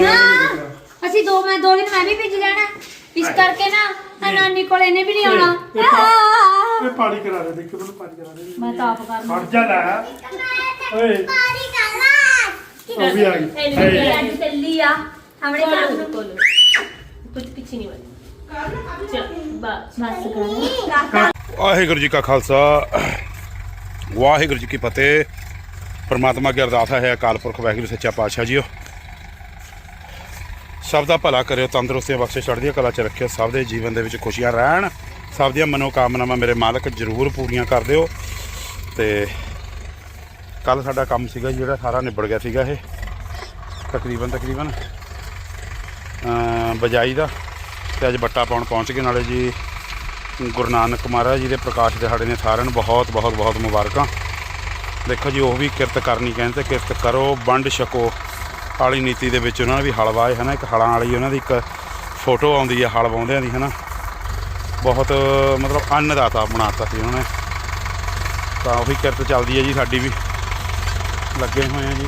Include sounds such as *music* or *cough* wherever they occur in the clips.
ਨਾ ਅਸੀਂ ਦੋ ਮੈਂ ਦੋ ਦਿਨ ਮੈਂ ਵੀ ਭੇਜ ਜਾਣਾ। ਇਸ ਕਰਕੇ ਨਾ ਆ ਨਾਨੀ ਕੋਲ ਇਹਨੇ ਵੀ ਨਹੀਂ ਆਉਣਾ। ਇਹ ਪਾ- ਆਹ। ਇਹ ਪਾਣੀ ਕਰਾ ਦੇ ਦੇਖ ਮੈਨੂੰ ਪਾਣੀ ਕਰਾ ਦੇ। ਮੈਂ ਤਾਂ ਆਪ ਕਰਨਾ ਖੜ ਜਾ ਲੈ। ਓਏ। ਉਹ ਵੀ ਆ ਗਈ। ਇਹ ਹੇ। ਅੱਜ ਚੱਲੀ ਆ। ਕੰਮ ਨੂੰ। ਕੁਝ ਪਿੱਛੇ ਨਹੀਂ ਵਾਲੀ ਚਲ ਬਸ ਬਸ। ਕਰ ਵਾਹਿਗੁਰੂ ਜੀ ਕਾ ਖਾਲਸਾ। ਵਾਹਿਗੁਰੂ ਜੀ ਕੀ ਫਤਿਹ। ਪਰਮਾਤਮਾ ਅੱਗੇ ਅਰਦਾਸ ਹੈ ਅਕਾਲ ਪੁਰਖ ਵਾਹਿਗੁਰੂ ਸੱਚਾ ਪਾਤਸ਼ਾਹ ਜੀਓ। ਸਭ ਦਾ ਭਲਾ ਕਰਿਓ, ਤੰਦਰੁਸਤੀਆਂ ਬਖਸ਼ੇ, ਚੜ੍ਹਦੀਆਂ ਕਲਾ ਚ ਰੱਖਿਓ, ਸਭ ਦੇ ਜੀਵਨ ਦੇ ਵਿੱਚ ਖੁਸ਼ੀਆਂ ਰਹਿਣ। ਸਭ ਦੀਆਂ ਮਨੋਕਾਮਨਾਵਾਂ ਮੇਰੇ ਮਾਲਕ ਜ਼ਰੂਰ ਪੂਰੀਆਂ ਕਰ ਦਿਓ। ਤੇ ਕੱਲ ਸਾਡਾ ਕੰਮ ਸੀਗਾ ਜੀ, ਜਿਹੜਾ ਸਾਰਾ ਨਿਬੜ ਗਿਆ ਸੀਗਾ ਇਹ। ਤਕਰੀਬਨ ਤਕਰੀਬਨ ਅਮ ਬਜਾਈ ਦਾ। ਤੇ ਅੱਜ ਬੱਟਾ ਪਾਉਣ ਪਹੁੰਚ ਗਏ, ਨਾਲੇ ਜੀ ਗੁਰੂ ਨਾਨਕ ਮਹਾਰਾਜ ਜੀ ਦੇ ਪ੍ਰਕਾਸ਼ ਦਿਹਾੜੇ ਨੇ ਸਾਰਿਆਂ ਨੂੰ ਬਹੁਤ ਬਹੁਤ ਬਹੁਤ ਮੁਬਾਰਕਾਂ। ਦੇਖੋ ਜੀ, ਉਹ ਵੀ ਕਿਰਤ ਕਰਨੀ ਕਹਿੰਦੇ, ਕਿਰਤ ਕਰੋ, ਵੰਡ ਛਕੋ। ਹਾਲੀ ਨੀਤੀ ਦੇ ਵਿੱਚ ਉਹਨਾਂ ਨੇ ਵੀ ਹਲ ਵਾਏ ਹਨਾ ਇੱਕ ਹਲਾਂ ਵਾਲੀ ਉਹਨਾਂ ਦੀ ਇੱਕ ਫੋਟੋ ਆਉਂਦੀ ਹੈ ਹਲ ਵਾਉਂਦਿਆਂ ਦੀ ਹਨਾ ਬਹੁਤ, ਮਤਲਬ ਅੰਨਦਾਤਾ ਬਣਾਤਾ ਸੀ ਉਹਨਾਂ ਨੇ। ਤਾਂ ਉਹੀ ਕਿਰਤ ਚੱਲਦੀ ਹੈ ਜੀ ਸਾਡੀ ਵੀ। ਲੱਗੇ ਹੋਏ ਆ ਜੀ।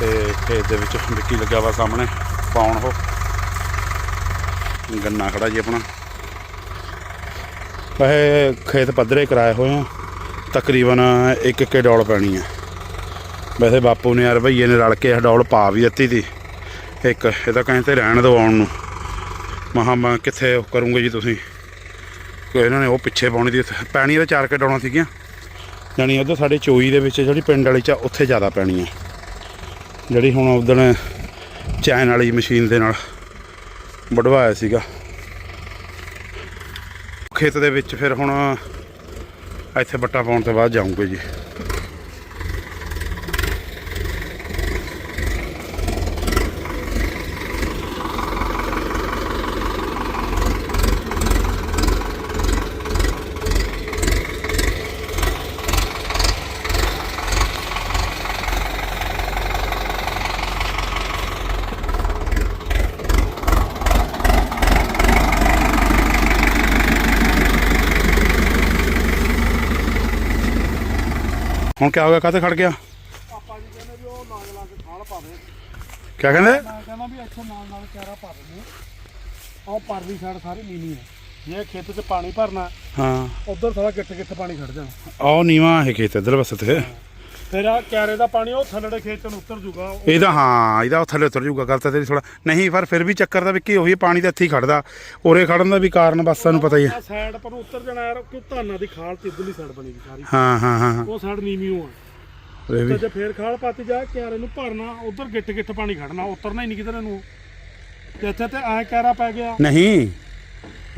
ਤੇ ਖੇਤ ਦੇ ਵਿੱਚ ਮਿੱਟੀ ਲੱਗਾ ਵਾ ਸਾਹਮਣੇ, ਪਾਉਣ ਉਹ। ਗੰਨਾ ਖੜਾ ਜੀ ਆਪਣਾ। ਵੈਸੇ ਖੇਤ ਪੱਧਰੇ ਕਰਾਏ ਹੋਏ ਆ। ਤਕਰੀਬਨ ਇੱਕ ਇੱਕ ਡੋਲ ਪੈਣੀ ਹੈ ਵੈਸੇ ਬਾਪੂ ਨੇ ਯਾਰ ਭਈਏ ਨੇ ਰਲ ਕੇ ਇਹ ਡੋਲ ਪਾ ਵੀ ਦਿੱਤੀ ਸੀ। ਇੱਕ, ਇਹ ਤਾਂ ਕਹਿੰਦੇ ਰਹਿਣ ਦਿਵਾਉਣ ਨੂੰ। ਮਹਾ ਮੈਂ ਕਿੱਥੇ ਉਹ ਕਰੂੰਗੇ ਜੀ ਤੁਸੀਂ? ਇਹਨਾਂ ਨੇ ਉਹ ਪਿੱਛੇ ਪਾਉਣੀ ਦੀ ਪੈਣੀ ਤਾਂ ਚਾਰ ਕੇ ਡੋਲਾਂ ਸੀਗੀਆਂ। ਜਾਣੀ ਉਧਰ ਸਾਡੇ ਚੋਈ ਦੇ ਵਿੱਚ ਜਿਹੜੀ ਪਿੰਡ ਵਾਲੀ ਚਾ ਉੱਥੇ ਜ਼ਿਆਦਾ ਪੈਣੀ ਆ ਜਿਹੜੀ ਹੁਣ ਉਦਣ ਚੈਨ ਵਾਲੀ ਮਸ਼ੀਨ ਦੇ ਨਾਲ ਵਢਵਾਇਆ ਸੀਗਾ। ਖੇਤ ਦੇ ਵਿੱਚ ਫਿਰ ਹੁਣ ਇੱਥੇ ਬੱਟਾ ਪਾਉਣ ਤੋਂ ਬਾਅਦ ਜਾਊਂਗੇ ਜੀ। ਹੁਣ ਕੀ ਹੋ ਗਿਆ? ਕਾਹਤੇ ਖੜ ਗਿਆ? ਪਾਪਾ ਜੀ ਕਹਿੰਦੇ ਵੀ ਉਹ ਲਾਗ ਲਾ ਕੇ ਖਾਲ ਪਾ ਦੇ। ਕੀ ਕਹਿੰਦੇ? ਮੈਂ ਕਹਿੰਦਾ ਵੀ ਇੱਥੇ ਨਾਲ ਨਾਲ ਚਾਰਾ ਪਾ ਦਿੰਦੇ ਆਹ ਪਰਲੀ ਸਾਈਡ ਸਾਰੀ ਨੀਵੀਂ ਹੈ। ਜੇ ਖੇਤ 'ਚ ਪਾਣੀ ਭਰਨਾ ਹਾਂ। ਉਧਰ ਸਾਰਾ ਗਿੱਟ ਗਿੱਟ ਪਾਣੀ ਖੜ ਜਾਣਾ। ਆਹ ਨੀਵਾ ਹੈ ਖੇਤ ਇਧਰ ਬਸ ਤੇ। ਆ ਕਿਆਰੇ ਦਾ ਪਾਣੀ ਉਹ ਥੱਲੜੇ ਖੇਤ ਨੂੰ ਉਤਰ ਜੂਗਾ। ਉਹ- ਇਹਦਾ ਹਾਂ ਇਹਦਾ ਉਹ ਥੱਲੇ ਉਤਰ ਜੂਗਾ ਗੱਲ ਤਾਂ ਤੇਰੀ ਥੋੜਾ ਨਹੀਂ ਪਰ ਫਿਰ ਵੀ ਚੱਕਰ ਦਾ ਵੀ ਕੀ ਉਹੀ ਪਾਣੀ ਤਾਂ ਇੱਥੇ ਹੀ ਖੜਦਾ। ਉਰੇ ਖੜਨ ਦਾ ਵੀ ਕਾਰਨ ਬਸ ਤੁਹਾਨੂੰ ਪਤਾ ਹੀ ਹੈ ਆਹ ਸਾਈਡ ਪਰ ਨੂੰ ਉਤਰ ਜਾਣਾ ਯਾਰ ਕਿ ਧਾਨਾਂ ਦੀ ਖਾਲ ਤੇ ਇਧਰਲੀ ਸਾਈਡ ਬਣੀ ਸਾਰੀ। ਹਾਂ ਹਾਂ ਹਾਂ ਹਾਂ। ਉਹ ਸਾਈਡ ਨੀਵੀਂ ਹੋ ਆ। ਤੇ ਵੀ। ਜੇ ਫੇਰ ਖਾਲ ਪਾਤੀ ਜਾ ਕਿਆਰੇ ਨੂੰ ਭਰਨਾ ਉਧਰ ਗਿੱਟ ਗਿੱਟ ਪਾਣੀ ਖੜਨਾ ਉਤਰਨਾ ਹੀ ਨਹੀਂ ਕਿਧਰ ਨੂੰ। ਤੇ ਇੱਥੇ ਤੇ ਐ ਕਿਆਰਾ ਪੈ ਗਿਆ। ਨਹੀਂ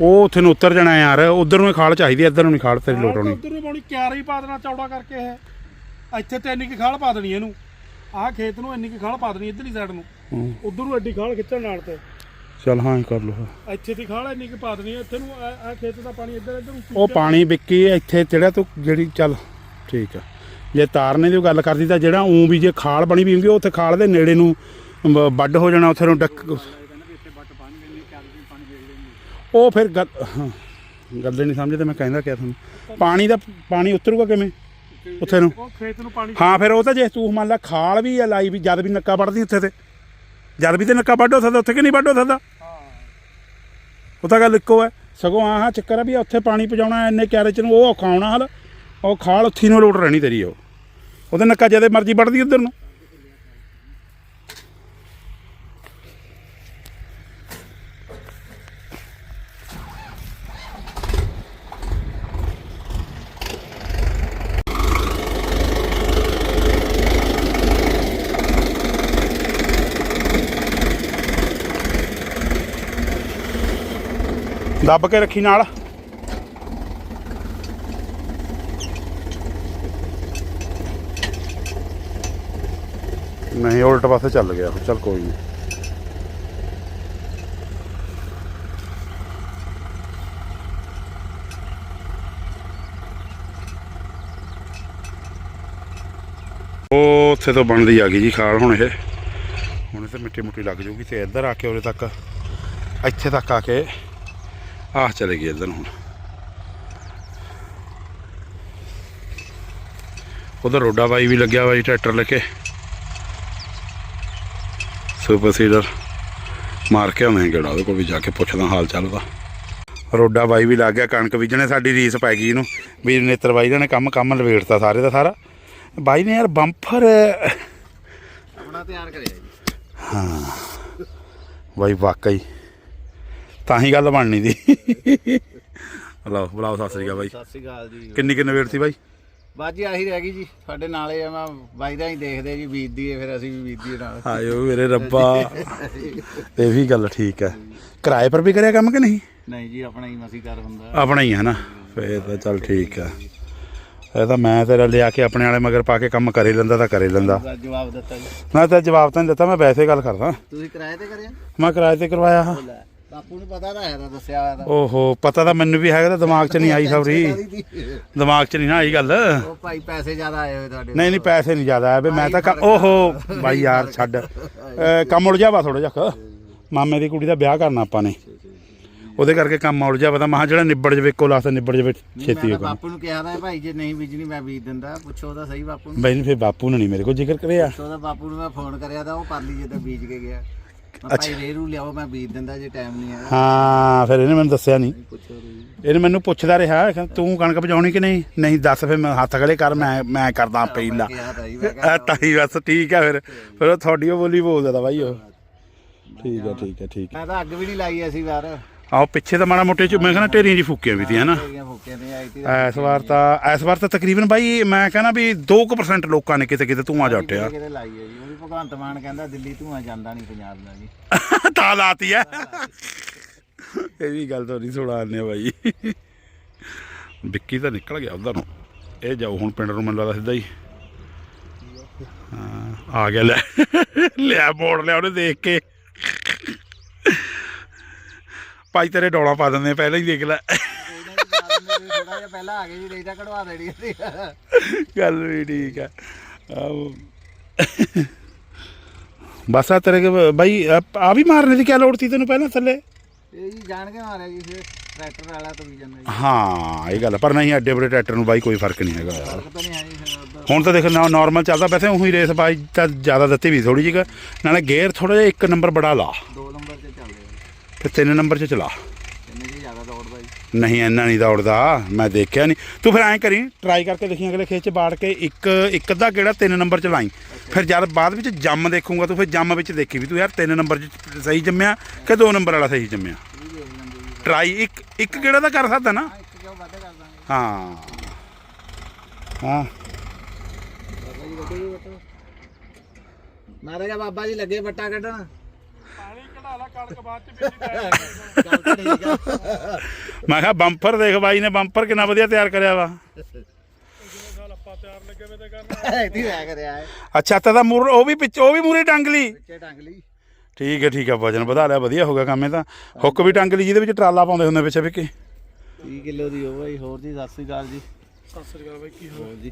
ਉਹ ਉੱਥੇ ਨੂੰ ਉਤਰ ਜਾਣਾ ਯਾਰ ਉਧਰ ਨੂੰ ਹੀ ਖਾਲ ਚਾਹੀਦੀ ਇੱਧਰ ਨੂੰ ਨਹੀਂ ਖਾਲ ਤੇਰੀ ਲੋਟ ਆਉਣੀ। ਉਧਰ ਨੂੰ ਪਾਉਣੀ ਕਿਆਰਾ ਹੀ ਪਾ ਦੇਣਾ ਚੌੜਾ ਕਰਕੇ ਇਹ। ਇੱਥੇ ਤੇ ਇੰਨੀ ਕੀ ਖਾਲ ਪਾ ਦੇਣੀ ਇਹਨੂੰ। ਆਹ ਖੇਤ ਨੂੰ ਇੰਨੀ ਕੀ ਖਾਲ ਪਾ ਦੇਣੀ ਇਧਰਲੀ ਸਾਈਡ ਨੂੰ। ਹੂੰ। ਉਧਰ ਨੂੰ ਐਡੀ ਖਾਲ ਖਿੱਚਣ ਨਾਲ ਤੇ। ਚੱਲ ਹਾਂ ਇਹ ਕਰ ਲਓ। ਇੱਥੇ ਦੀ ਖਾਲ ਇੰਨੀ ਕੀ ਪਾ ਦੇਣੀ ਹੈ, ਇੱਥੇ ਨੂੰ ਆ ਖੇਤ ਦਾ ਪਾਣੀ ਇੱਧਰ ਇੱਧਰ ਉੱਚੀ ਉਹ ਪਾਣੀ ਵਿੱਕੀ ਇੱਥੇ ਜਿਹੜਾ ਤੂੰ ਜਿਹੜੀ ਚੱਲ ਠੀਕ ਆ। ਜੇ ਤਾਰਨੇ ਦੀ ਗੱਲ ਕਰਦੀ ਤਾਂ ਜਿਹੜਾ ਉਂ ਵੀ ਜੇ ਖਾਲ ਬਣੀ ਵੀ ਹੁੰਦੀ ਉਹ ਉੱਥੇ ਖਾਲ ਦੇ ਨੇੜੇ ਨੂੰ ਬ- ਵੱਡ ਹੋ ਜਾਣਾ ਉੱਥੇ ਨੂੰ ਡੱਕ ਉਹ ਫਿਰ ਗੱਲ ਹਾਂ, ਗੱਲ ਨਹੀਂ ਸਮਝਦੇ ਮੈਂ ਕਹਿੰਦਾ ਕਿਆ ਤੁਹਾਨੂੰ। ਪਾਣੀ ਦਾ ਪਾਣੀ ਉਤਰੂਗਾ ਕਿਵੇਂ? ਉੱਥੇ ਨੂੰ। ਉਹ ਖੇਤ ਨੂੰ ਪਾਣੀ ਹਾਂ ਫਿਰ ਉਹ ਤਾਂ ਜੇ ਤੂੰ ਮੰਨ ਲਾ ਖਾਲ ਵੀ ਆ ਲਾਈ ਵੀ ਜਦ ਵੀ ਨੱਕਾ ਵੱਢਦੀ ਉੱਥੇ ਤੇ। ਜਦ ਵੀ ਤੇ ਨੱਕਾ ਵੱਢ ਸਕਦਾ ਉੱਥੇ ਕਿ ਨਹੀਂ ਵੱਢ ਹੋ। ਸਕਦਾ ਉਹ ਤਾਂ ਗੱਲ ਇੱਕੋ ਹੈ। ਸਗੋਂ ਆਹ ਚੱਕਰ ਆ ਵੀ ਉੱਥੇ ਪਾਣੀ ਪਜਾਉਣਾ ਇੰਨੇ ਕਿਆਰੇ ਚ ਨੂੰ ਉਹ ਔਖਾ ਹੋਣਾ ਹਲ ਉਹ ਖਾਲ ਉੱਥੀ ਨੂੰ ਲੋਟ ਰਹਿਣੀ ਤੇਰੀ ਉਹ। ਉਹਦੇ ਨੱਕਾ ਜਦੇ ਮਰਜ਼ੀ ਵੱਢਦੀ ਉਧਰ ਨੂੰ। ਦੱਬ ਕੇ ਰੱਖੀ ਨਾਲ। ਨਹੀਂ ਉਲਟ ਪਾਸੇ ਚੱਲ ਗਿਆ। ਉਹ, ਚੱਲ ਕੋਈ ਨਹੀਂ ਉਹ ਉੱਥੇ ਤੋਂ ਬਣਦੀ ਆ ਗਈ ਜੀ ਖਾਲ ਹੁਣ ਇਹ। ਹੁਣ ਇਹ ਤੇ ਮਿੱਟੀ ਮੁੱਟੀ ਲੱਗ ਜੂਗੀ ਤੇ ਇੱਧਰ ਆ ਕੇ ਉਰੇ ਤੱਕ ਇੱਥੇ ਤੱਕ ਆ ਕੇ ਆਹ ਚਲੇ ਗਈ ਇੱਧਰ ਹੁਣ। ਉਧਰ ਰੋਡਾ ਬਾਈ ਵੀ ਲੱਗਿਆ ਵਾ ਜੀ ਟਰੈਕਟਰ ਲੈ ਕੇ। ਸੁਪਰ ਸੀਡਰ ਮਾਰ ਕੇ ਆਉਂਦੇ ਗੇੜਾ ਉਹਦੇ ਕੋਲ ਵੀ ਜਾ ਕੇ ਪੁੱਛਦਾ ਹਾਲ ਚਾਲ ਦਾ ਰੋਡਾ ਬਾਈ ਵੀ ਲੱਗ ਗਿਆ ਕਣਕ ਬੀਜਣੇ ਸਾਡੀ ਰੀਸ ਪੈ ਗਈ ਇਹਨੂੰ। ਵੀਰ ਨੇਤਰ ਬਾਈ ਨੇ ਕੰਮ ਕੰਮ ਲਵੇੜਤਾ ਸਾਰੇ ਦਾ ਸਾਰਾ। ਬਾਈ ਨੇ ਯਾਰ ਬੰਪਰ ਆਪਣਾ ਤਿਆਰ ਕਰਿਆ ਜੀ। ਬਾਈ ਵਾਕਈ। ਤਾਂ ਹੀ ਗੱਲ ਬਣਨੀ ਦੀ। ਲਓ ਬੁਲਾਓ ਸਤਿ ਸ੍ਰੀ ਅਕਾਲ ਬਾਈ। ਸਤਿ ਸ਼੍ਰੀ ਅਕਾਲ ਜੀ। ਕਿੰਨੀ ਕਿੰਨੇ ਵੇੜ ਸੀ ਬਾਈ? ਬਾਜੀ ਆਹੀ ਰਹਿ ਗਈ ਜੀ। ਸਾਡੇ ਨਾਲੇ ਆ ਮੈਂ ਬਾਈ ਦਾ ਹੀ ਦੇਖਦੇ ਜੀ ਬੀਜਦੀ ਏ ਫਿਰ ਅਸੀਂ ਵੀ ਬੀਜਦੀਏ ਨਾਲ। ਹਾਇਓ ਮੇਰੇ ਰੱਬਾ। ਇਹ ਵੀ ਗੱਲ ਠੀਕ ਹੈ। ਕਿਰਾਏ ਪਰ ਵੀ ਕਰਿਆ ਕੰਮ ਕਿ ਨਹੀਂ? ਨਹੀਂ ਜੀ ਆਪਣਾ ਹੀ ਮਸੀ ਕਰ ਹੁੰਦਾ। ਆਪਣਾ ਹੀ ਹੈ ਨਾ। ਫੇਰ ਤਾਂ ਚੱਲ ਠੀਕ ਆ। ਇਹ ਤਾਂ ਮੈਂ ਤੇਰਾ ਲਿਆ ਕੇ ਆਪਣੇ ਵਾਲੇ ਮਗਰ ਪਾ ਕੇ ਕੰਮ ਕਰੇ ਲੈਂਦਾ ਤਾਂ ਕਰੇ ਲੈਂਦਾ। ਜਵਾਬ ਦਿੱਤਾ ਜੀ। ਮੈਂ ਤਾਂ ਜਵਾਬ ਤਾਂ ਨਹੀਂ ਦਿੱਤਾ ਮੈਂ ਵੈਸੇ ਗੱਲ ਕਰਦਾ। ਤੁਸੀਂ ਕਿਰਾਏ ਤੇ ਕਰਿਆ? ਮੈਂ ਕਿਰਾਏ ਤੇ ਕਰਵਾਇਆ। ਹਾਂ ਬਾਪੂ ਨੂੰ ਪਤਾ ਤਾਂ ਹੈ ਤਾਂ ਦੱਸਿਆ ਹੋਇਆ ਤਾਂ। ਓਹੋ ਪਤਾ ਤਾਂ ਮੈਨੂੰ ਵੀ ਹੈਗਾ ਤਾਂ ਦਿਮਾਗ 'ਚ ਨਹੀਂ ਆਈ ਖਬਰੀ। ਦਿਮਾਗ 'ਚ ਨਹੀਂ ਨਾ ਆਈ ਗੱਲ। ਉਹ ਭਾਈ ਪੈਸੇ ਜ਼ਿਆਦਾ ਆਏ ਹੋਏ ਤੁਹਾਡੇ ਨਹੀਂ ਨਹੀਂ ਪੈਸੇ ਨਹੀਂ ਜ਼ਿਆਦਾ ਆਏ ਵੀ ਮੈਂ ਤਾਂ ਓਹੋ ਬਾਈ ਯਾਰ ਛੱਡ। ਅਹ ਕੰਮ ਉਲਝਿਆ ਵਾ ਥੋੜਾ ਜਿਹਾ ਕੁ। ਮਾਮੇ ਦੀ ਕੁੜੀ ਦਾ ਵਿਆਹ ਕਰਨਾ ਆਪਾਂ ਨੇ। ਉਹਦੇ ਕਰਕੇ ਕੰਮ ਉਲਝਿਆ ਵਾ ਤਾਂ ਮਹਾ ਜਿਹੜਾ ਨਿਬੜ ਜਵੇ ਇੱਕੋ ਲਾਸਟ ਨਿਬੜ ਜਵੇ ਛੇਤੀ ਮੈਂ ਹੋ ਤਾਂ ਬਾਪੂ ਨੂੰ ਕਿਹਾ ਤਾਂ ਭਾਈ ਜੇ ਨਹੀਂ ਬੀਜਣੀ ਮੈਂ ਬੀਜ ਦਿੰਦਾ। ਪੁੱਛੋ ਤਾਂ ਸਹੀ ਬਾਪੂ ਨੂੰ। ਬਾਈ ਫਿਰ ਬਾਪੂ ਨੇ ਨਹੀਂ ਮੇਰੇ ਕੋਲ ਜ਼ਿਕਰ ਕਰਿਆ। ਪੁੱਛੋ ਤਾਂ ਬਾਪੂ ਨੂੰ ਮੈਂ ਫੋਨ ਕਰਿਆ ਤਾਂ ਉਹ ਪਰਲੀ ਜਦੋਂ ਬੀਜ ਕੇ ਗਿਆ। ਭਾਈ ਰੇਰੂ ਲਿਆਓ ਮੈਂ ਬੀਜ ਦਿੰਦਾ ਜੇ ਟਾਈਮ ਨਹੀਂ ਆਇਆ ਹਾਂ ਫਿਰ ਇਹਨੇ ਮੈਨੂੰ ਦੱਸਿਆ ਨਹੀਂ। ਪੁੱਛੋ ਤੁਸੀਂ ਇਹਨੇ ਮੈਨੂੰ ਪੁੱਛਦਾ ਰਿਹਾ ਕਹਿੰਦਾ, ਤੂੰ ਕਣਕ ਵਜਾਉਣੀ ਕਿ ਨਹੀਂ? ਨਹੀਂ ਦੱਸ ਫਿਰ ਮੈਂ ਹੱਥ ਖੜੇ ਕਰ ਮੈਂ ਮੈਂ ਕਰਦਾ ਪਹਿਲਾਂ ਕਿਹਾ ਤਾਂ ਜੀ ਮੈਂ ਕਿਹਾ ਆ ਤਾਂ ਹੀ ਬਸ ਠੀਕ ਆ ਫਿਰ। ਫਿਰ ਉਹ ਤੁਹਾਡੀ ਉਹ ਬੋਲੀ ਬੋਲਦਾ ਤਾ ਬਾਈ ਉਹ। ਠੀਕ ਆ ਠੀਕ ਆ ਠੀਕ ਆ। ਮੈਂ ਤਾਂ ਅੱਗ ਵੀ ਨਹੀਂ ਲਾਈ ਐਸੀ ਵਾਰ। ਆਓ ਪਿੱਛੇ ਤਾਂ ਮਾੜਾ ਮੋਟੇ ਚ ਮੈਂ ਕਹਿੰਦਾ ਢੇਰੀਆਂ ਜੀ ਫੂਕੀਆਂ ਵੀ ਤੀ ਹਨਾ ਤੇਰੀਆਂ ਫੁੱਕਿਆਂ ਤੇ ਆਈ ਤੀ ਇਸ ਵਾਰ ਤਾਂ ਇਸ ਵਾਰ ਤਾਂ ਤਕਰੀਬਨ ਬਾਈ ਮੈਂ ਕਹਿੰਦਾ ਵੀ 2% ਲੋਕਾਂ ਨੇ ਕਿਤੇ ਕਿਤੇ ਧੂਆਂ ਜਾ ਉੱਠਿਆ ਕਿਤੇ ਲਾਈ ਹੈ ਜੀ। ਉਹ ਵੀ ਭਗਵੰਤ ਮਾਨ ਕਹਿੰਦਾ ਦਿੱਲੀ ਧੂਆਂ ਜਾਂਦਾ ਨਹੀਂ ਪੰਜਾਬ ਦਾ ਜੀ। *laughs* ਤਾਂ ਲਾਤੀ ਐ ਇਹ ਵੀ ਗੱਲ ਤੋਂ ਨਹੀਂ ਸੁਣਾਉਂਦੇ ਬਾਈ। ਵਿੱਕੀ ਤਾਂ ਨਿਕਲ ਗਿਆ ਉਧਰ ਨੂੰ। ਇਹ ਜਾਓ ਹੁਣ ਪਿੰਡ ਨੂੰ ਮੈਨੂੰ ਲੱਗਦਾ ਸਿੱਧਾ ਹੀ। ਹਾਂ ਆ ਗਿਆ ਲੈ। ਲਿਆ ਮੋੜ ਲਿਆ ਉਹਨੇ ਦੇਖ ਕੇ। ਭਾਈ ਤੇਰੇ ਡੋਲਾ ਪਾ ਦਿੰਦੇ ਪਹਿਲਾਂ ਹੀ ਦੇਖ ਲੈ। ਥੋੜਾ ਜਿਹਾ ਪਹਿਲਾਂ ਆ ਗਏ ਜੀ ਨਹੀਂ ਤਾਂ ਕਢਵਾ ਦੇਣੀ ਸੀ ਗੱਲ ਵੀ ਠੀਕ ਆ। ਆਹੋ। ਬਸ ਆ ਤੇਰੇ ਕੇ ਬਾਈ ਆ ਆ ਵੀ ਮਾਰਨੇ ਦੀ ਕੀ ਲੋੜ ਸੀ ਤੈਨੂੰ ਪਹਿਲਾਂ ਥੱਲੇ? ਇਹ ਜੀ ਜਾਣ ਕੇ ਮਾਰਿਆ ਜੀ ਫਿਰ ਟਰੈਕਟਰ ਵਾਲਾ ਤੋਂ ਵੀ ਜਾਂਦਾ ਜੀ। ਹਾਂ ਇਹ ਗੱਲ ਆ। ਪਰ ਨਹੀਂ ਐਡੇ ਬੜੇ ਟਰੈਕਟਰ ਨੂੰ ਬਾਈ ਕੋਈ ਫ਼ਰਕ ਨਹੀਂ ਹੈਗਾ ਯਾਰ। ਪਤਾ ਨਹੀਂ ਹੈ ਜੀ ਫਿਰ ਉੱਧਰ। ਹੁਣ ਤਾਂ ਦੇਖ ਨਾ ਨਾਰਮਲ ਚੱਲਦਾ ਵੈਸੇ ਉਹੀ ਰੇਸ ਬਾਈ ਤਾਂ ਜ਼ਿਆਦਾ ਦਿੱਤੀ ਵੀ ਥੋੜੀ ਜਿਹੀ ਕੁ। ਨਾਲੇ ਗੇਅਰ ਥੋੜਾ ਜਿਹਾ ਇੱਕ ਨੰਬਰ ਬੜਾ ਲਾ। ਦੋ ਨੰਬਰ ਤੇ ਚੱਲਦੇ ਆ। ਤੇ ਤਿੰਨ ਨੰਬਰ 'ਚ ਚਲਾ ਇੰਨੇ ਜੀ ਜ਼ਿਆਦਾ ਦੌੜਦਾ ਜੀ ਨਹੀਂ, ਇੰਨਾ ਨਹੀਂ ਦੌੜਦਾ, ਮੈਂ ਦੇਖਿਆ ਨਹੀਂ। ਤੂੰ ਫਿਰ ਐਂ ਕਰੀ ਟਰਾਈ ਕਰਕੇ ਦੇਖੀ ਅਗਲੇ ਖੇਤ 'ਚ ਬਾੜ ਕੇ ਇੱਕ ਇੱਕ ਅੱਧਾ ਕਿਹੜਾ ਤਿੰਨ ਨੰਬਰ 'ਚ ਲਾਈ। ਫਿਰ ਜਦ ਬਾਅਦ ਵਿੱਚ ਜੰਮ ਦੇਖੂਗਾ, ਤੂੰ ਫਿਰ ਜੰਮ ਵਿੱਚ ਦੇਖੀ ਵੀ ਤੂੰ ਯਾਰ ਤਿੰਨ ਨੰਬਰ 'ਚ ਸਹੀ ਜੰਮਿਆ ਕਿ ਦੋ ਨੰਬਰ ਵਾਲਾ ਸਹੀ ਜੰਮਿਆ? ਟਰਾਈ ਇੱਕ ਇੱਕ ਕਿਹੜਾ ਤਾਂ ਕਰ ਸਕਦਾ ਨਾ? ਹਾਂ। ਹਾਂ। ਹਾਂ ਬਾਬਾ ਜੀ ਲੱਗੇ ਜੀ ਕੱਢਣ। ਕਣਕ ਬਾਅਦ ਚ ਬੀਜੀ ਮੈਂ ਕਿਹਾ ਬੰਪਰ ਦੇਖ ਬਾਈ ਨੇ ਬੰਪਰ ਕਿੰਨਾ ਵਧੀਆ ਤਿਆਰ ਕਰਿਆ ਵਾ। ਸਾਲ ਆਪਾਂ ਤਿਆਰ ਲੱਗੇ ਵੇ ਤੇ ਕਰਨਾ? ਕਰਿਆ ਹੈ। ਅੱਛਾ ਤਾਂ ਮੂਰ ਉਹ ਵੀ ਪਿੱਛੇ ਉਹ ਵੀ ਮੂਰੇ ਟੰਗ ਲਈ? ਪਿੱਛੇ ਟੰਗ ਲਈ। ਠੀਕ ਹੈ ਠੀਕ ਹੈ ਵਜਨ ਵਧਾ ਲਿਆ ਵਧੀਆ ਹੋ ਗਿਆ ਕੰਮ ਇਹ ਤਾਂ। ਹੁੱਕ ਵੀ ਟੰਗ ਲਈ ਜਿਹਦੇ ਵਿੱਚ ਟਰਾਲਾ ਪਾਉਂਦੇ ਹੁੰਦੇ ਪਿੱਛੇ ਵਿੱਕੀ। 30 ਕਿਲੋ ਦੀ ਉਹ ਬਾਈ ਹੋਰ ਜੀ ਸਤਿ ਸ੍ਰੀ ਅਕਾਲ ਜੀ। ਸਤਿ ਸ੍ਰੀ ਅਕਾਲ ਬਾਈ ਕੀ ਹੋ ਹੋਰ ਜੀ।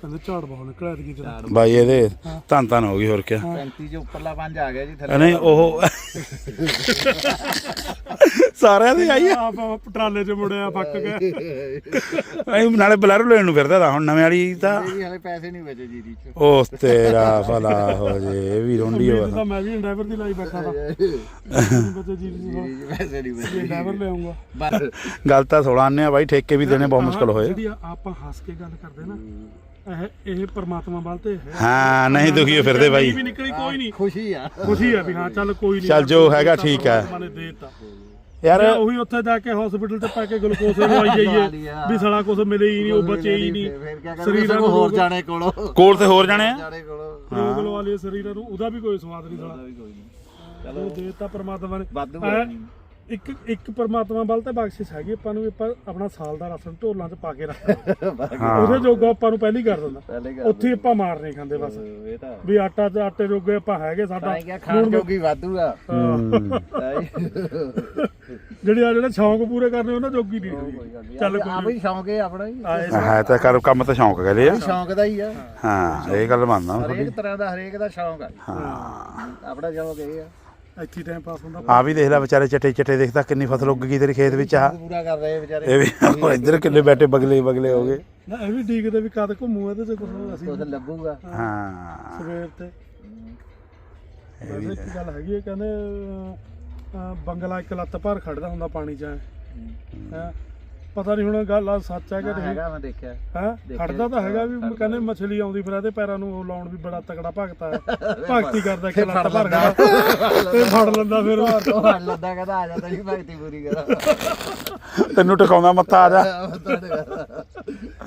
ਕਹਿੰਦੇ ਝਾੜ ਬਹੁਤ ਨਿਕਲਿਆ ਦੀ ਜਰਾ। ਬਾਈ ਇਹਦੇ ਧੰਨ ਧੰਨ ਹੋ ਗਈ ਹੋਰ ਕਿਆ। 35 ਚ ਉੱਪਰਲਾ ਪੰਜ ਆ ਗਿਆ ਜੀ ਥੱਲੇ ਨਹੀਂ ਉਹ ਸਾਰਿਆਂ ਦੀ ਆਈ ਆ। ਆਪ ਟਰਾਲੇ 'ਚ ਮੁੜਿਆ ਫੱਕ ਗਏ ਅਸੀਂ ਨਾਲੇ ਬਲੈਰੋ ਲੈਣ ਨੂੰ ਫਿਰਦਾ ਤਾਂ ਹੁਣ ਨਵੇਂ ਵਾਲੀ ਤਾਂ। ਇਹ ਜੀ ਹਲੇ ਪੈਸੇ ਨਹੀਂ ਬਚੇ ਜੀਰੀ ਚ। ਉਸ ਤੇਰਾ ਭਲਾ ਹੋ ਜੇ ਇਹ ਵੀ ਰੋਂਡੀ ਹੋ ਵੀਰ ਤਾਂ ਮੈਂ ਵੀ ਡਰਾਈਵਰ ਦੀ ਲਾਈ ਬੈਠਾ ਤਾਂ। ਬੱਚੇ ਜੀ ਜੀ ਜੀਰੀ ਚ ਪੈਸੇ ਨਹੀਂ ਬਚੇ ਡਰਾਈਵਰ ਲਿਆਉਂਗਾ ਬਸ। ਗੱਲ ਤਾਂ 16 ਆਨੇ ਆ ਬਾਈ ਠੇਕੇ ਵੀ ਦੇਣੇ ਬਹੁਤ ਮੁਸ਼ਕਲ ਹੋਏ। ਜਿਹੜੀ ਆਪਾਂ ਹੱਸ ਕੇ ਗੱਲ ਕਰਦੇ ਨਾ ਇਹ ਇਹ ਪਰਮਾਤਮਾ ਵੱਲ ਤੇ ਹੈ। ਹਾਂ ਨਹੀਂ ਦੁਖੀ ਹੋ ਫਿਰਦੇ ਬਾਈ। ਵੀ ਨਿਕਲੀ ਕੋਈ ਨਹੀਂ। ਖੁਸ਼ੀ ਆ। ਖੁਸ਼ੀ ਹੈ ਵੀ ਹਾਂ ਚੱਲ ਕੋਈ ਨਹੀਂ। ਚੱਲ ਜੋ ਹੈਗਾ ਠੀਕ ਦੇਤਾ। ਯਾਰ ਉਹੀ ਉੱਥੇ ਜਾ ਕੇ ਹਸਪੀਟਲ ਤੇ ਪਾ ਕੇ ਗਲੂਕੋਜ਼ ਲਵਾਈ ਜਾਈਏ ਵੀ ਸਲਾ ਕੁਝ ਮਿਲੇ ਹੀ ਨਹੀਂ ਉਹ ਬਚੇ ਹੀ ਨਹੀਂ। ਸਰੀਰਾਂ ਨੂੰ ਹੋਰ ਜਾਣੇ ਕੋਲੋਂ। ਕੋਲ ਤੇ ਹੋਰ ਜਾਣੇ ਆ? ਜਾਣੇ ਕੋਲੋਂ। ਰੋਗ ਲਵਾ ਸਰੀਰਾਂ ਨੂੰ ਉਹਦਾ ਵੀ ਕੋਈ ਸਵਾਦ ਨਹੀਂ ਸਲਾ। ਵੀ ਕੋਈ ਨਹੀਂ। ਚਲੋ ਦੇਤਾ ਪਰਮਾਤਮਾ ਨੇ। ਵਾਧੂ ਐ ਇੱਕ ਇੱਕ ਪਰਮਾਤਮਾ ਵੱਲ ਤੇ ਬਖਸ਼ਿਸ਼ ਹੈਗੀ ਆਪਾਂ ਨੂੰ ਵੀ ਆਪਾਂ ਆਪਣਾ ਸਾਲ ਦਾ ਰਾਸ਼ਨ ਢੋਲਾਂ 'ਚ ਪਾ ਕੇ ਰੱਖਣਾ *laughs* ਉਹਦੇ ਜੋਗਾ ਆਪਾਂ ਨੂੰ ਪਹਿਲੀ ਕਰ ਦਿੰਦਾ ਉੱਥੇ ਹੀ ਆਪਾਂ ਮਾਰ ਨਹੀਂ ਖਾਂਦੇ ਬਸ। ਵੀ ਆਟਾ ਤੇ ਆਟੇ ਜੋਗੇ ਆਪਾਂ ਹੈਗੇ ਸਾਡਾ। ਖਾਣ ਜੋਗੀ ਵਾਧੂ ਆ। ਜਿਹੜੇ ਆ ਜਿਹੜੇ ਸ਼ੌਂਕ ਪੂਰੇ ਕਰਨੇ ਉਹਨਾਂ ਜੋਗੀ ਨਹੀਂ। ਚੱਲ ਆ ਕੋਈ ਵੀ ਸ਼ੌਂਕ ਹੈ ਆਪਣਾ ਹੀ। ਹੈ ਤਾਂ ਕਰ ਕੰਮ ਤਾਂ ਸ਼ੌਂਕ ਕਰੇ ਆ। ਸ਼ੌਂਕ ਦਾ ਹੀ ਆ। ਹਾਂ ਇਹ ਗੱਲ ਮੰਨਦਾ ਹਰੇਕ ਤਰ੍ਹਾਂ ਦਾ ਹਰੇਕ ਦਾ ਸ਼ੌਂਕ ਆ। ਹਾਂ। ਆਪਣਾ ਸ਼ੌਂਕ ਇਹ ਆ। ਇੱਥੇ ਟਾਈਮ ਪਾਸ ਹੁੰਦਾ ਆ ਵੀ ਦੇਖ ਲੈ ਵਿਚਾਰੇ ਚਟੇ ਚਟੇ ਦੇਖਦਾ ਕਿੰਨੀ ਫਸਲ ਉੱਗ ਗਈ ਤੇਰੇ ਖੇਤ ਵਿੱਚ ਆ। ਪੂਰਾ ਕਰ ਰਹੇ ਵਿਚਾਰੇ। ਇਹ ਵੀ ਹੁਣ ਇੱਧਰ ਕਿੰਨੇ ਬੈਠੇ ਬਗਲੇ ਬਗਲੇ ਹੋ ਗਏ। ਨਾ ਇਹ ਵੀ ਡੀਕਦੇ ਵੀ ਕਦ ਘੁੰਮੂ ਇਹਦੇ ਚ ਕੁਛ ਅਸੀਂ ਕੁਝ ਲੱਗੂਗਾ ਹਾਂ ਸਵੇਰ ਤੇ। ਵੈਸੇ ਇੱਕ ਗੱਲ ਹੈਗੀ ਹੈ ਕਹਿੰਦੇ ਬੰਗਲਾ ਇੱਕ ਲੱਤ ਭਰ ਖੜਦਾ ਹੁੰਦਾ ਪਾਣੀ 'ਚ ਹੈ? ਪਤਾ ਨਹੀਂ ਹੁਣ ਗੱਲ ਆ ਸੱਚ ਹੈ ਕਿ ਨਹੀਂ? ਹੈਗਾ ਮੈਂ ਦੇਖਿਆ। ਹੈ? ਖੜਦਾ ਤਾਂ ਹੈਗਾ ਵੀ। ਕਹਿੰਦੇ ਮਛਲੀ ਆਉਂਦੀ ਫਿਰ ਇਹਦੇ ਪੈਰਾਂ ਨੂੰ ਉਹ ਲਾਉਣ ਵੀ ਬੜਾ ਤਕੜਾ ਭਗਤਾ ਹੈ *laughs* ਭਗਤੀ ਕਰਦਾ ਫਿਰ ਲੱਤ ਫੜ ਭਰ ਲੈਂਦਾ। ਖੜਾ ਤੇ ਫੜ ਲੈਂਦਾ ਫਿਰ। ਹੜ ਲੱਦਾ ਕਹਿੰਦਾ ਆ ਜਾ ਤੇਰੀ ਭਗਤੀ ਪੂਰੀ ਕਰਾਂ। ਤੈਨੂੰ ਟਿਕਾਉਂਦਾ ਮੱਤਾ ਆ ਜਾ।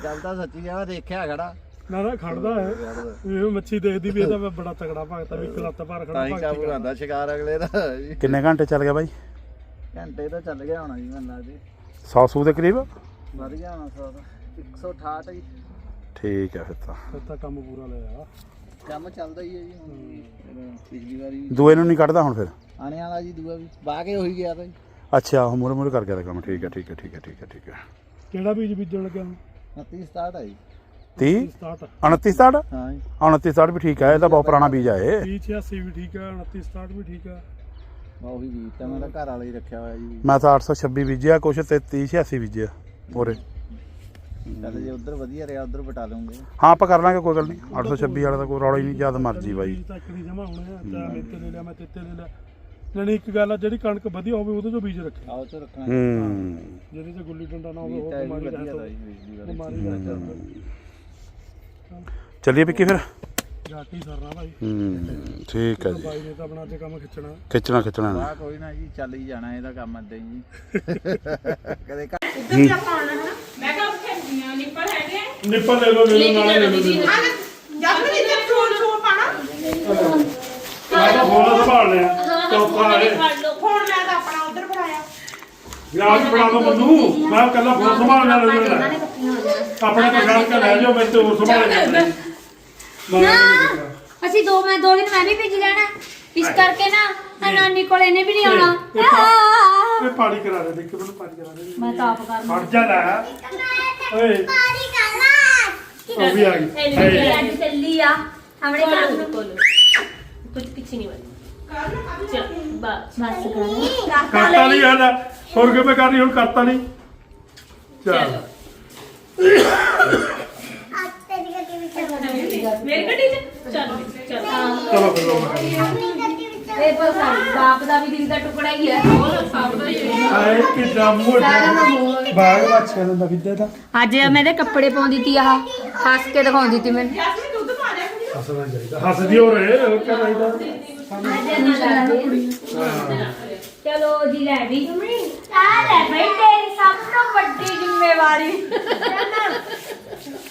ਗੱਲ ਤਾਂ ਸੱਚੀ ਆ ਮੈਂ ਦੇਖਿਆ ਖੜਾ। ਨਾ ਨਾ ਖੜਦਾ ਹੈ। ਇਹ ਮੱਛੀ ਦੇਖਦੀ ਵੀ ਇਹਦਾ ਬੜਾ ਤਕੜਾ ਭਗਤਾ ਵੀ ਇੱਕ ਲੱਤ ਭਰ ਖੜਾ ਤਾਂ ਹੀ ਭਗਤੀ ਕਰਦਾ। ਸ਼ਿਕਾਰ ਅਗਲੇ ਦਾ। ਜੀ। ਕਿੰਨੇ ਘੰਟੇ ਚੱਲ ਗਿਆ ਬਾਈ? ਘੰਟੇ ਤਾਂ ਚੱਲ ਗਿਆ ਹੋਣਾ ਜੀ ਮੈਨੂੰ ਲੱਗਦੀ 100 ਸੂ ਦੇ ਕਰੀਬ? ਵੱਧ ਗਿਆ ਹੋਣਾ ਸੌ ਦਾ 168 ਜੀ। ਠੀਕ ਹੈ ਫਿਰ ਤਾਂ। ਫਿਰ ਤਾਂ ਕੰਮ ਪੂਰਾ ਲਿਆ ਕੰਮ ਚੱਲਦਾ ਹੀ ਹੈ ਜੀ ਹੁਣ। ਵੀ। ਜਦੋਂ ਪਿਛਲੀ ਵਾਰੀ ਦੂਏ ਨੂੰ ਨਹੀਂ ਕੱਢਦਾ ਹੁਣ ਫਿਰ? ਆਣੇ ਵਾਲਾ ਜੀ ਦੂਆ ਵੀ। ਬਾਹ ਕੇ ਉਹੀ ਗਿਆ ਤਾਂ ਜੀ। ਅੱਛਾ ਉਹ ਮੂਰੇ ਮੂਰੇ ਕਰ ਗਿਆ ਤਾਂ ਕੰਮ। ਠੀਕ ਹੈ ਠੀਕ ਹੈ ਠੀਕ ਹੈ ਠੀਕ ਹੈ ਠੀਕ ਹੈ ਕਿਹੜਾ ਬੀਜ ਬੀਜਣ ਲੱਗਿਆ 29 ਸਟਾਰਟ ਆ ਜੀ। 30 ਸਟਾਰਟ 29 ਸਟਾਰਟ ਹਾਂ ਜੀ। 29 ਸਟਾਰਟ ਵੀ ਠੀਕ ਹੈ ਇਹਦਾ ਬਹੁਤ ਪੁਰਾਣਾ ਬੀਜ ਆ ਇਹ। 30 86 ਵੀ ਠੀਕ ਹੈ 29 ਸਟਾਰਟ ਵੀ ਠੀਕ ਹੈ ਮੈਂ ਉਹੀ ਤਾਂ ਮੈਂ ਤਾਂ ਘਰ ਵਾਲਾ ਹੀ ਰੱਖਿਆ ਹੋਇਆ ਜੀ। ਮੈਂ ਤਾਂ 826 ਬੀਜਿਆ ਕੁਛ ਤੇ 30 86 ਬੀਜਿਆ ਪੂਰੇ। ਚੱਲ ਜੇ ਉਧਰ ਵਧੀਆ ਰਿਹਾ ਉਧਰ ਬਟਾ ਲਵਾਂਗੇ ਹਾਂ ਆਪਾਂ ਕਰ ਲਾਂਗੇ ਕੋਈ ਗੱਲ ਨਹੀਂ। 826 ਵਾਲਾ ਤਾਂ ਕੋਈ ਰੌਲਾ ਹੀ ਨਹੀਂ ਜਦ ਮਰਜ਼ੀ ਬਾਈ। ਤੱਕ ਨਹੀਂ ਜਮਾ ਹੋਣੇ ਆ ਚਾਹੇ ਮੈਂ ਤੇ ਲੈ ਲਿਆ ਮੈਂ ਤੇਤੇ ਲੈ ਲਿਆ। ਨਹੀਂ ਇੱਕ ਗੱਲ ਆ ਜਿਹੜੀ ਕਣਕ ਵਧੀਆ ਹੋਵੇ ਉਹਦੇ ਚੋਂ ਬੀਜ ਰੱਖੇ ਆਓ ਚ ਰੱਖਣਾ ਹੂੰ। ਜਿਹਦੇ ਚ ਗੁੱਲੀ ਡੰਡਾ ਨਾ ਹੋਵੇ ਉਹ ਤਾਂ ਬਿਮਾਰੀ ਦਾ ਬਿਮਾਰੀ ਰਹਿ ਚੱਲੀਏ ਵਿੱਕੀ ਫਿਰ। ਜਾ ਕੇ ਹੀ ਸਰਨਾ ਭਾਈ। ਹੂੰ ਠੀਕ ਹੈ ਜੀ। ਬਾਈ ਨੇ ਤਾਂ ਆਪਣਾ ਅੱਜ ਕੰਮ ਖਿੱਚਣਾ। ਖਿੱਚਣਾ ਖਿੱਚਣਾ। ਨਾ ਕੋਈ ਨਾ ਜੀ ਚੱਲ ਹੀ ਜਾਣਾ ਇਹਦਾ ਕੰਮ ਏਦਾਂ ਹੀ। ਜੀ ਕਦੇ ਘਰ ਉੱਧਰ ਵੀ ਆਪਾਂ ਆਉਣਾ ਹੈ ਮੈਂ ਕਿਹਾ ਉੱਥੇ ਨਿੱਪਲ ਹੈਗੇ ਆ। ਨਿੱਪਲ ਲੈ ਲਓ ਲੈ ਲੈ ਲਓ ਕੇ ਨਾਲ ਲੈ ਜਾਣਾ ਲਓ ਦੀਦੀ ਨੇ। ਜਦ ਵੀ ਤੇ ਫੋਨ ਛੋ ਪਾਣਾ। ਮੈਂ ਤਾਂ ਫੋਨ ਸੰਭਾਲ ਲਿਆ ਚੌਥਾ ਹੈ ਫੜ ਲਓ। ਫੋਨ ਮੈਂ ਤਾਂ ਆਪਣਾ ਉਧਰ ਫੜਾਇਆ ਵਿਆਹ ਬਣਾ ਦੋ ਮੈਨੂੰ। ਮੈਂ ਕੱਲਾ ਫੋਨ ਸੰਭਾਲ ਲਿਆ ਲੈ ਆਪਣੇ ਪਛਾਣ ਕੇ ਲੈ ਜਾਓ ਮੈਂ ਤੇ ਹੋਰ ਸੰਭਾਲ ਲਿਆ ਨਾ ਅਸੀਂ ਦੋ ਮੈਂ ਦੋ ਦਿਨ ਮੈਂ ਵੀ ਭੇਜ ਲੈਣਾ ਇਸ ਕਰਕੇ ਨਾ ਆ ਨਾਨੀ ਕੋਲ ਇਹਨੇ ਵੀ ਨਹੀਂ ਆਉਣਾ। ਇਹ ਪਾ- ਆਹ! ਇਹ ਪਾਣੀ ਕਰਾ ਦੇ ਦੇਖ ਮੈਨੂੰ ਪਾਣੀ ਕਰਾ ਦੇ। ਮੈਂ ਤਾਂ ਆਪ ਕਰਨਾ ਫੜ ਜਾ ਲੈ। ਓਏ। ਉਹ ਵੀ ਆ ਗਈ। ਨਹੀਂ ਅੱਜ ਚੱਲੀ ਆ। ਆਪਣੇ ਕੰਮ ਨੂੰ ਕੋਲ। ਕੁਝ ਪਿੱਛੇ ਨਹੀਂ ਵੱਜ ਚਲ ਬਸ। ਕਰ ਕਰਤਾ ਨਹੀਂ ਹੈ ਹੋਰ ਕਿਵੇਂ ਕਰਨੀ ਹੁਣ ਕਰਤਾ ਨਹੀਂ। ਚਲ। ਮੇਰੀ ਗੱਡੀ ਚ? ਚੱਲ ਚੱਲ। ਚਲੋ ਫਿਰ ਮੈਂ ਇਹ ਬਸ ਬਾਪ ਦਾ ਵੀ ਦਿਲ ਦਾ ਟੁਕੜਾ ਹੀ ਹੈ। ਹੋਰ ਸਭ ਦਾ ਹੀ ਹੈ। ਆਏ ਕਿ ਜਾਮੂ ਬਾਗ ਵਾਛਾ ਦਾ ਵਿਦਿਆ ਦਾ। ਅੱਜ ਮੈਂ ਇਹਦੇ ਕੱਪੜੇ ਪਾਉਂਦੀ ਤੀ ਆਹ ਹੱਸ ਕੇ ਦਿਖਾਉਂਦੀ ਤੀ ਮੈਨੂੰ। ਜੈਸਮੀਨ ਦੁੱਧ ਪਾ ਦੇ ਕੁੜੀ ਹੱਸਣਾ ਚਾਹੀਦਾ। ਹੱਸਦੀ ਹੋ ਰਹੇ ਹੋਰ ਕੀ ਚਾਹੀਦਾ? ਚਲੋ ਜੀ ਲੈ ਵੀ। ਆ ਲੈ ਬਈ ਤੇਰੀ ਸਭ ਤੋਂ ਵੱਡੀ ਜ਼ਿੰਮੇਵਾਰੀ।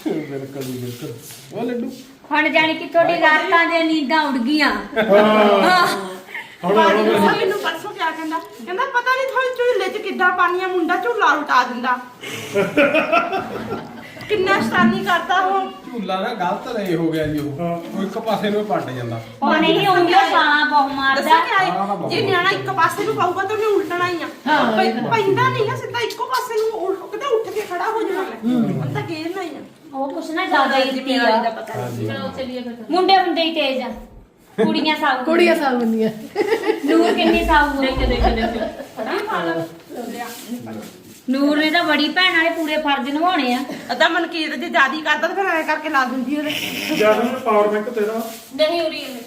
ਬਿਲਕੁਲ ਜੀ, ਬਿਲਕੁਲ। ਉਹ ਲੱਡੂ। ਹੁਣ ਜਾਣੀ ਕਿ ਤੁਹਾਡੀ ਰਾਤਾਂ ਦੀਆਂ ਨੀਂਦਾਂ ਉੱਡ ਗਈਆਂ। ਹਾਂ। ਹੁਣ ਹੁਣ ਉਹ ਮੈਨੂੰ ਪਰਸੋਂ ਕਿਆ ਕਹਿੰਦਾ? ਕਹਿੰਦਾ ਪਤਾ ਨਹੀਂ ਥੋੜੀ ਝੂਲੇ 'ਚ ਕਿੱਦਾਂ ਪਾਣੀ ਆ ਮੁੰਡਾ ਝੂਲਾ ਉਲਟਾ ਦਿੰਦਾ। ਕਿੰਨਾ ਸ਼ਤਾਨੀ ਕਰਦਾ ਉਹ। ਝੂਲਾ ਨਾ ਗਲਤ ਨਹੀਂ ਹੋ ਗਿਆ ਜੀ ਉਹ। ਉਹ ਇੱਕ ਪਾਸੇ ਨੂੰ ਪੱਟ ਜਾਂਦਾ। ਉਹ ਨਹੀਂ ਸਾਹ ਬਹੁਤ ਮਾਰਦਾ। ਜੇ ਨਿਆਣਾ ਇੱਕ ਪਾਸੇ ਨੂੰ ਪਾਊਗਾ ਤਾਂ ਉਹਨੇ ਉਲਟਣਾ ਹੀ ਆ। ਪੈ- ਪੈਂਦਾ ਨਹੀਂ ਆ ਸਿੱਧਾ ਇੱਕੋ ਪਾਸੇ ਨੂੰ ਉਲ- ਕਿਤੇ ਉੱਠ ਕੇ ਖੜਾ ਹੋ ਜਾਣਾ ਮੈਂ। ਤਾਂ ਗੇਰ ਨਹੀਂ ਆ। ਉਹ ਕੁਛ ਨਾ ਜ਼ਿਆਦਾ ਹੀ ਦਿੱਤੀ ਆ। ਚਲੋ ਚੱਲੀਏ ਫਿਰ। ਮੁੰਡੇ ਹੁੰਦੇ ਹੀ ਤੇਜ਼ ਆ। ਕੁੜੀਆਂ ਸਾਊ ਕੁੜੀਆਂ ਸਾਲ ਬੰਦੀਆਂ ਨੂਰ ਕਿੰਨੀ ਸਾਊ ਦੇਖ ਆ ਦੇਖ। ਦੇਖ ਨੂਰ ਨੇ ਤਾਂ ਬੜੀ ਭੈਣ ਵਾਲੇ ਪੂਰੇ ਫਰਜ਼ ਨਿਭਾਉਣੇ ਆ। ਅਦਾ ਮਨਕੀਰ ਜੇ ਜਿਆਦੀ ਕਰਦਾ ਤਾਂ ਫਿਰ ਐ ਕਰਕੇ ਲਾ ਦਿੰਦੀ ਉਹਦੇ। ਜਦ ਨੂੰ ਪਾਵਰ ਬੈਂਕ ਤੇਰਾ ਨਹੀਂ ਉਰੀ ਹੈ।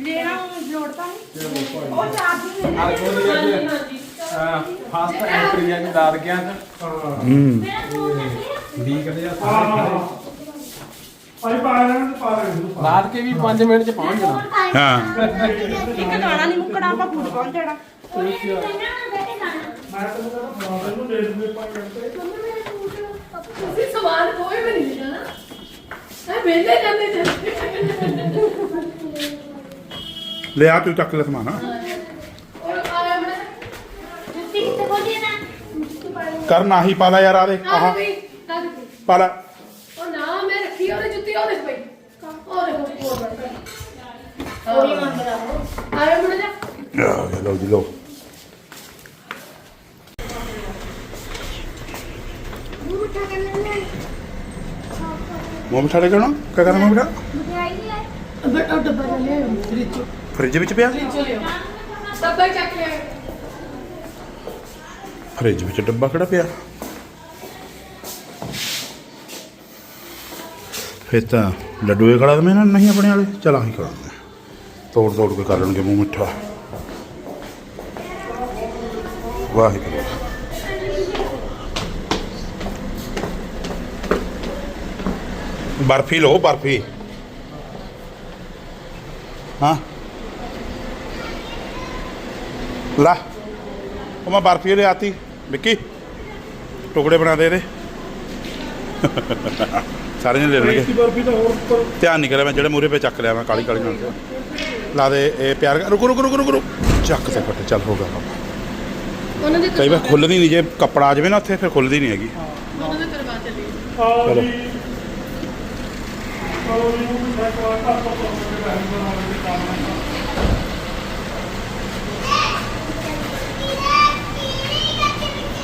ਲੈਣਾ ਲੋੜ ਤਾਂ ਨਹੀਂ ਉਹ ਚਾਰਜਿੰਗ ਲੈ ਆ। ਕੋਈ ਹਾਂਜੀ ਹਾਂਜੀ। ਫਾਸਟ ਐਂਟਰੀ ਆ ਜੀ ਦਾਦ ਗਿਆ ਹਾਂ ਹੂੰ। ਡੀਕਦੇ ਆ ਹਾਂ ਹਾਂ ਆਈ ਪਾ ਲੈਣ ਤੇ ਪਾ ਲੈਣ ਨੂੰ ਪਾ ਦਾਦ ਕੇ ਵੀ 5 ਮਿੰਟ ਚ ਪਹੁੰਚ ਜਾਣਾ। ਹਾਂ। ਇੱਕ ਗਾਣਾ ਨਹੀਂ ਮੁੱਕਣਾ ਆਪਾਂ ਫੂਡ ਪਹੁੰਚ ਜਾਣਾ। ਮੈਂ ਤੈਨੂੰ ਕਹਿੰਦਾ ਬਣਾ ਦੇ ਨੂੰ ਦੇ ਦੂੰਗੇ ਪਾ ਕੇ ਤੁਸੀਂ ਸਵਾਲ ਕੋਈ ਵੀ ਨਹੀਂ ਲੈਣਾ ਐ ਵੇਲੇ ਜਾਂਦੇ ਜਾਂਦੇ ਲੈ ਆ ਤੂੰ ਚੱਕ ਲੈ ਸਮਾਨ ਔਰ ਆਇਆ ਮੈਂ ਜੁੱਤੀ ਕਿੱਥੇ ਖੋਲੀ ਨਾ ਕਰ ਨਾ ਹੀ ਪਾ ਲੈ ਯਾਰ ਆ ਦੇ ਆਹ ਆਹ। ਵੀ ਪਾ ਲੈ। ਉਹ ਨਾ ਮੈਂ ਰੱਖੀ ਉਹਦੇ ਜੁੱਤੀ ਉਹਦੇ ਪਈ। ਉਹ ਦੇਖੋ ਕੋਲ ਬਣ ਕੋਈ ਮੰਗਦਾ ਉਹ ਆਇਆ ਮੁੰਡਾ ਗਿਆ, ਲਓ ਜੀ ਲਓ। ਮੂੰਹ ਮਿਠਾ ਲੈ ਕਰਨਾ ਮੂੰਹ ਮਿਠਾ? ਮਠਿਆਈ ਨਹੀਂ ਆਈ ਬਟ ਉਹ ਡੱਬਾ ਲੈ ਲਿਆ ਫ੍ਰਿਜ ਚੋਂ। ਫ੍ਰਿਜ ਵਿੱਚ ਪਿਆ? ਫ੍ਰਿਜ ਚੋਂ ਲਿਆ ਡੱਬਾ ਚੱਕ ਲਿਆ। ਫ੍ਰਿਜ ਵਿੱਚ ਡੱਬਾ ਕਿਹੜਾ ਪਿਆ? ਫਿਰ ਤਾਂ ਲੱਡੂ ਇਹ ਖੜਾ ਦਵੇਂ ਨਾ ਨਹੀਂ ਆਪਣੇ ਵਾਲੇ, ਚਲ ਆਹੀ ਖੜਾ ਤੋੜ ਤੋੜ ਕੇ ਕਰ ਲੈਣਗੇ ਮੂੰਹ ਮਿੱਠਾ। ਵਾਹਿਗੁਰੂ। ਬਰਫੀ ਲਓ, ਬਰਫੀ। ਹਾਂ। ਲਾ। ਉਹ ਮੈਂ ਬਰਫੀ ਲਿਆਤੀ ਵਿੱਕੀ, ਟੁਕੜੇ ਬਣਾ ਦੇ ਇਹਦੇ। ਸਾਰੇ ਨੇ ਲੈ ਲੈਣਗੇ ਬਰਫੀ ਤਾਂ ਹੋਰ ਉੱਪਰ। ਧਿਆਨ ਨਹੀਂ ਕਰਿਆ ਮੈਂ ਜਿਹੜੇ ਮੂਰੇ ਪੇ ਚੱਕ ਲਿਆ ਮੈਂ ਕਾਲੀ ਕਾਲੀ ਨਾਲ। ਲਾ ਦੇ ਇਹ ਪਿਆਰ ਰੁਕੋ ਰੁਕੋ ਰੁਕੋ ਰੁਕੋ ਰੁਕੋ। ਚੱਕ ਤੇ ਕੱਟ ਚੱਲ ਹੋ ਗਿਆ ਕੰਮ। ਉਹਨਾਂ ਦੇ ਕਈ ਵਾਰ ਖੁੱਲਦੀ ਨਹੀਂ ਜੇ ਕੱਪੜਾ ਆ ਜਾਵੇ ਨਾ ਉੱਥੇ ਫਿਰ ਖੁੱਲਦੀ ਨਹੀਂ ਹੈਗੀ। ਉਹਨਾਂ ਦੇ ਕਰਵਾ ਚੱਲੀ ਚਲੋ।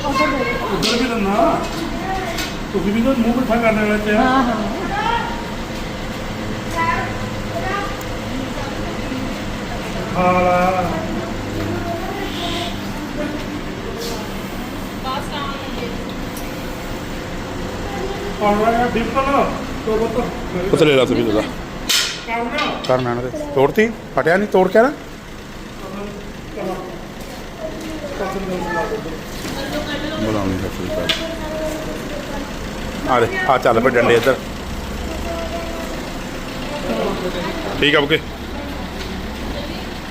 ਤੋਂ ਤੋਂ ਉਧਰ ਵੀ ਦੰਨਾ ਤੁਸੀਂ ਵੀ ਤਾਂ ਮੂੰਹ ਮਿੱਠਾ ਕਰਨ ਵਾਲੇ ਤੇ ਹਾਂ ਹਾਂ। ਹਾਲਾ ਆਉਣਾ ਹੈ ਡਿੰਪਲ ਤੋ ਬਤਾ ਉੱਥੇ ਲੈ ਲਾ ਤੁਸੀਂ ਕਰਨਾ। ਕਰਨਾ ਦੇ ਤੋੜਤੀ? ਫਟਿਆ ਨਹੀਂ ਤੋੜ ਕੇ ਨਾ। ਬੁਲਾਉਣੀ ਸਤਿ ਸ੍ਰੀ ਅਕਾਲ ਆ ਦੇ ਆ ਚੱਲ ਪਏ ਡੰਡੇ ਇੱਧਰ। ਠੀਕ ਆ ਓਕੇ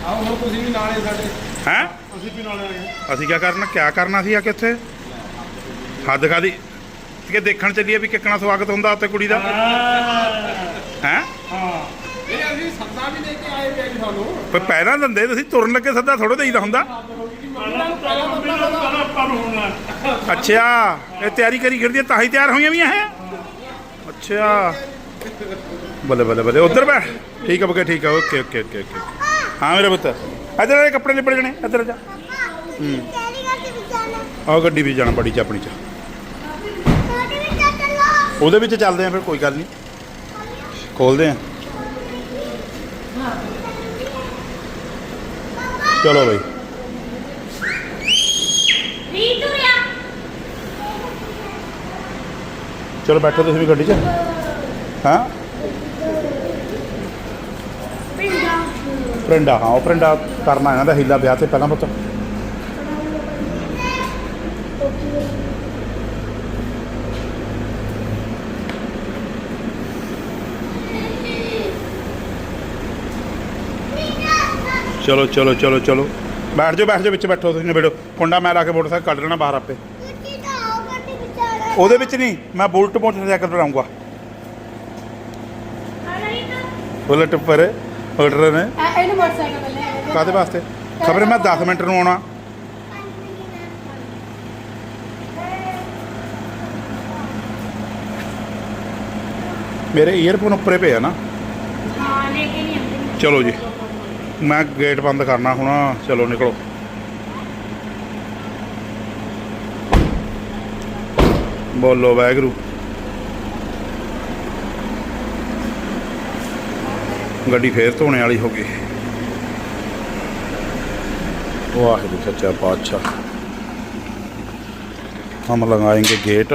ਆਓ ਹੁਣ ਤੁਸੀਂ ਵੀ ਨਾਲੇ ਸਾਡੇ। ਹੈਂ? ਅਸੀਂ ਵੀ ਨਾਲੇ ਆਏ ਅਸੀਂ ਕੀ ਕਰਨਾ ਕਿਆ ਕਰਨਾ ਸੀ ਆ ਕੇ ਇੱਥੇ ਹੱਦ ਕਾਦੀ ਕਿ ਦੇਖਣ ਚੱਲੀਏ ਵੀ ਕਿੱਕਣਾ ਸਵਾਗਤ ਹੁੰਦਾ ਉੱਤੇ ਕੁੜੀ ਦਾ। ਹੈਂ। ਹਾਂ? ਇਹ ਅਸੀਂ ਸੱਦਾ ਵੀ ਦੇ ਕੇ ਆਏ ਪਿਆ ਜੀ ਤੁਹਾਨੂੰ ਪਰ ਪਹਿਲਾਂ ਦਿੰਦੇ ਤੁਸੀਂ ਤੁਰਨ ਲੱਗੇ ਸੱਦਾ ਥੋੜਾ ਦੇਈਦਾ ਹੁੰਦਾ। ਪਹਿਲਾਂ ਆਪਾਂ ਨੂੰ ਹੋਣਾ। ਅੱਛਾ ਇਹ ਤਿਆਰੀ ਕਰੀ ਫਿਰਦੀ ਹੈ, ਤਾਂ ਹੀ ਤਿਆਰ ਹੋਈਆਂ ਵੀ ਹੈ? ਅੱਛਾ। ਬੱਲੇ ਬੱਲੇ ਬੱਲੇ ਉਧਰ ਬੈਠ ਠੀਕ ਆ ਬਕੇ ਠੀਕ ਆ ਓਕੇ ਓਕੇ ਓਕੇ ਓਕੇ ਹਾਂ ਮੇਰੇ ਪੁੱਤ। ਇੱਧਰ ਆ ਕੱਪੜੇ ਲਿਪੜ ਜਾਣੇ ਇੱਧਰ ਆ ਜਾ। ਆਹ ਗੱਡੀ ਵੀ ਜਾਣਾ ਬੜੀ ਚ ਆਪਣੀ ਚ। ਉਹਦੇ ਵਿੱਚ ਚੱਲਦੇ ਆ ਫਿਰ ਕੋਈ ਗੱਲ ਨਹੀਂ। ਖੋਲਦੇ ਆ। ਚਲੋ ਬਈ। ਚਲੋ ਬੈਠੋ ਤੁਸੀਂ ਵੀ ਗੱਡੀ 'ਚ। ਹਾਂ? ਪ੍ਰਿੰਡਾ ਹਾਂ ਉਹ ਪ੍ਰਿੰਡਾ ਕਰਨਾ ਇਹਨਾਂ ਦਾ ਹੀਲਾ ਵਿਆਹ ਤੇ ਪਹਿਲਾਂ ਪੁੱਤ। ਚਲੋ ਚਲੋ ਚਲੋ ਚਲੋ। ਬੈਠ ਜਾਓ ਬੈਠ ਜਾਓ ਵਿੱਚ ਬੈਠੋ ਤੁਸੀਂ ਨਿਬੜੋ ਕੁੰਡਾ ਮੈਂ ਲਾ ਕੇ ਮੋਟਰਸਾਈਕਲ ਕੱਢ ਲੈਣਾ ਬਾਹਰ ਆਪੇ। ਉਹਦੇ ਵਿੱਚ ਨਹੀਂ ਮੈਂ ਬੁਲਟ ਮੋਟਰਸਾਈਕਲ ਬਣਾਉਂਗਾ ਬੁਲਟ ਉੱਪਰ ਆਰਡਰ ਨੇ। ਇਹਨੂੰ ਮੋਟਰਸਾਈਕਲ ਲੈ ਕਾਦੇ ਵਾਸਤੇ? ਖਬਰ ਮੈਂ 10 ਮਿੰਟ ਨੂੰ ਆਉਣਾ। ਮੇਰੇ ਈਅਰਫੋਨ ਉੱਪਰੇ ਪਏ ਆ ਨਾ। ਹਾਂ ਲੈ ਕੇ ਨਹੀਂ ਆਉਂਦੀ। ਚਲੋ ਜੀ। ਮੈਂ ਗੇਟ ਬੰਦ ਕਰਨਾ ਹੁਣ ਚਲੋ ਨਿਕਲੋ ਬੋਲੋ ਵਾਹਿਗੁਰੂ ਗੱਡੀ ਫੇਰ ਧੋਣੇ ਵਾਲੀ ਹੋ ਗਈ वाहिगुरु सच्चा पातशाह हम लगाएंगे गेट